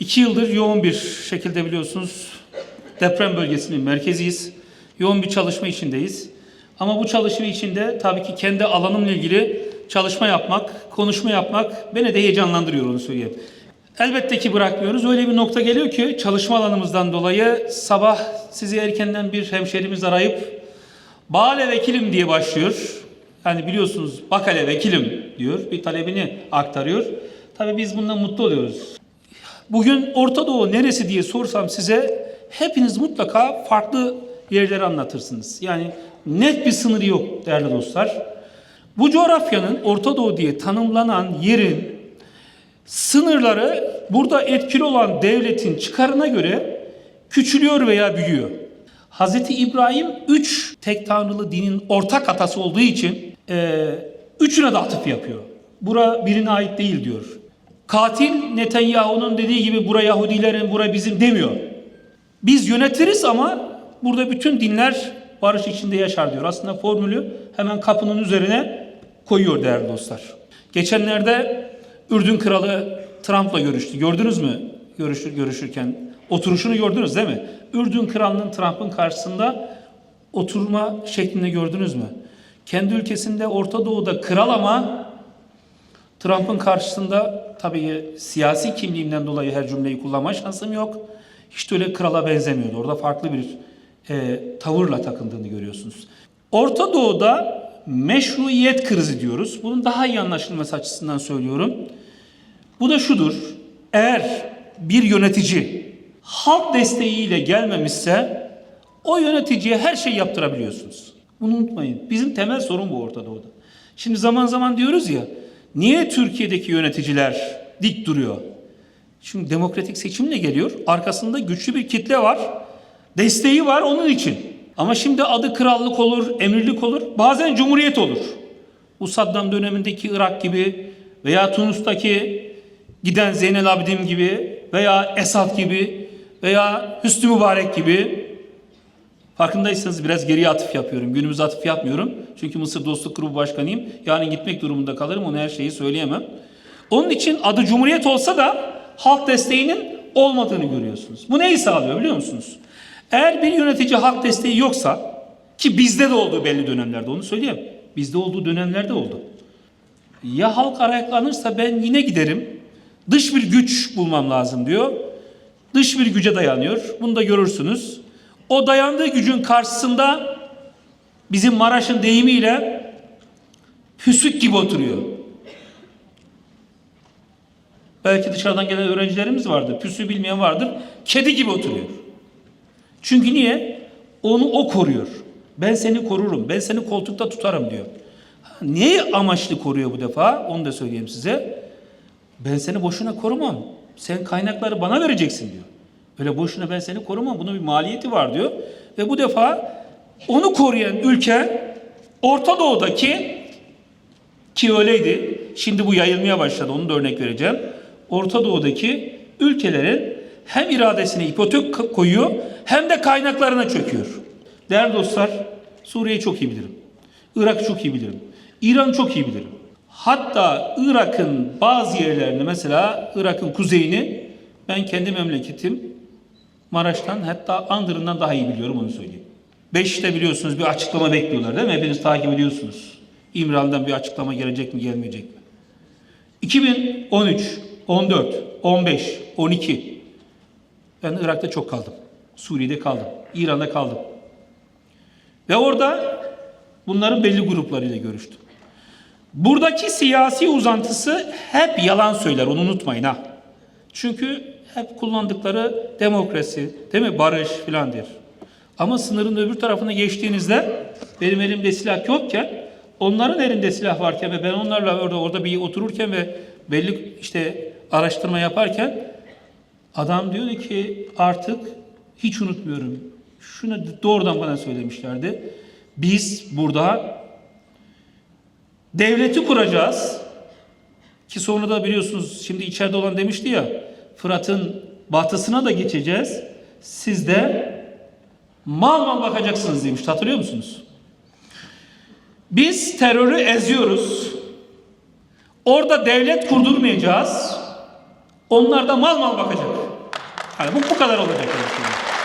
İki yıldır yoğun bir şekilde biliyorsunuz deprem bölgesinin merkeziyiz. Yoğun bir çalışma içindeyiz. Ama bu çalışma içinde tabii ki kendi alanımla ilgili çalışma yapmak, konuşma yapmak beni de heyecanlandırıyor onu söyleyeyim. Elbette ki bırakmıyoruz. Öyle bir nokta geliyor ki çalışma alanımızdan dolayı sabah sizi erkenden bir hemşerimiz arayıp Bale vekilim diye başlıyor. Yani biliyorsunuz Bakale vekilim diyor. Bir talebini aktarıyor. Tabii biz bundan mutlu oluyoruz. Bugün Orta Doğu neresi diye sorsam size hepiniz mutlaka farklı yerleri anlatırsınız. Yani net bir sınırı yok değerli dostlar. Bu coğrafyanın Orta Doğu diye tanımlanan yerin sınırları burada etkili olan devletin çıkarına göre küçülüyor veya büyüyor. Hazreti İbrahim üç tek tanrılı dinin ortak atası olduğu için e, üçüne de atıf yapıyor. Bura birine ait değil diyor. Katil Netanyahu'nun dediği gibi bura Yahudilerin, bura bizim demiyor. Biz yönetiriz ama burada bütün dinler barış içinde yaşar diyor. Aslında formülü hemen kapının üzerine koyuyor değerli dostlar. Geçenlerde Ürdün kralı Trump'la görüştü. Gördünüz mü? Görüşür, görüşürken oturuşunu gördünüz değil mi? Ürdün kralının Trump'ın karşısında oturma şeklinde gördünüz mü? Kendi ülkesinde Orta Doğu'da kral ama Trump'ın karşısında tabii siyasi kimliğimden dolayı her cümleyi kullanma şansım yok. Hiç de öyle krala benzemiyordu. Orada farklı bir e, tavırla takındığını görüyorsunuz. Orta Doğu'da meşruiyet krizi diyoruz. Bunun daha iyi anlaşılması açısından söylüyorum. Bu da şudur. Eğer bir yönetici halk desteğiyle gelmemişse o yöneticiye her şey yaptırabiliyorsunuz. Bunu unutmayın. Bizim temel sorun bu Orta Doğu'da. Şimdi zaman zaman diyoruz ya niye Türkiye'deki yöneticiler dik duruyor? Şimdi demokratik seçimle geliyor. Arkasında güçlü bir kitle var. Desteği var onun için. Ama şimdi adı krallık olur, emirlik olur. Bazen cumhuriyet olur. Bu Saddam dönemindeki Irak gibi veya Tunus'taki giden Zeynel Abidin gibi veya Esad gibi veya Hüsnü Mübarek gibi Farkındaysanız biraz geriye atıf yapıyorum. Günümüze atıf yapmıyorum. Çünkü Mısır Dostluk Grubu Başkanıyım. Yani gitmek durumunda kalırım. Ona her şeyi söyleyemem. Onun için adı Cumhuriyet olsa da halk desteğinin olmadığını görüyorsunuz. Bu neyi sağlıyor biliyor musunuz? Eğer bir yönetici halk desteği yoksa ki bizde de olduğu belli dönemlerde onu söyleyeyim. Bizde olduğu dönemlerde oldu. Ya halk ayaklanırsa ben yine giderim. Dış bir güç bulmam lazım diyor. Dış bir güce dayanıyor. Bunu da görürsünüz. O dayandığı gücün karşısında bizim Maraş'ın deyimiyle püsük gibi oturuyor. Belki dışarıdan gelen öğrencilerimiz vardır. Püsü bilmeyen vardır. Kedi gibi oturuyor. Çünkü niye? Onu o koruyor. Ben seni korurum. Ben seni koltukta tutarım diyor. Neyi amaçlı koruyor bu defa? Onu da söyleyeyim size. Ben seni boşuna korumam. Sen kaynakları bana vereceksin diyor. Öyle boşuna ben seni korumam. Bunun bir maliyeti var diyor. Ve bu defa onu koruyan ülke Orta Doğu'daki ki öyleydi. Şimdi bu yayılmaya başladı. Onu da örnek vereceğim. Orta Doğu'daki ülkelerin hem iradesine ipotek koyuyor hem de kaynaklarına çöküyor. Değerli dostlar, Suriye'yi çok iyi bilirim. Irak'ı çok iyi bilirim. İran'ı çok iyi bilirim. Hatta Irak'ın bazı yerlerini mesela Irak'ın kuzeyini ben kendi memleketim Maraş'tan hatta Andırın'dan daha iyi biliyorum onu söyleyeyim. Beşik'te biliyorsunuz bir açıklama bekliyorlar değil mi? Hepiniz takip ediyorsunuz. İmralı'dan bir açıklama gelecek mi gelmeyecek mi? 2013, 14, 15, 12 ben Irak'ta çok kaldım. Suriye'de kaldım. İran'da kaldım. Ve orada bunların belli gruplarıyla görüştüm. Buradaki siyasi uzantısı hep yalan söyler. Onu unutmayın ha. Çünkü hep kullandıkları demokrasi, değil mi? Barış filandır. Ama sınırın öbür tarafına geçtiğinizde benim elimde silah yokken onların elinde silah varken ve ben onlarla orada orada bir otururken ve belli işte araştırma yaparken adam diyordu ki artık hiç unutmuyorum. Şunu doğrudan bana söylemişlerdi. Biz burada devleti kuracağız. Ki sonra da biliyorsunuz şimdi içeride olan demişti ya Fırat'ın batısına da geçeceğiz. Siz de mal mal bakacaksınız demiş. Hatırlıyor musunuz? Biz terörü eziyoruz. Orada devlet kurdurmayacağız. Onlar da mal mal bakacak. Hani bu bu kadar olacak. söyleyeyim.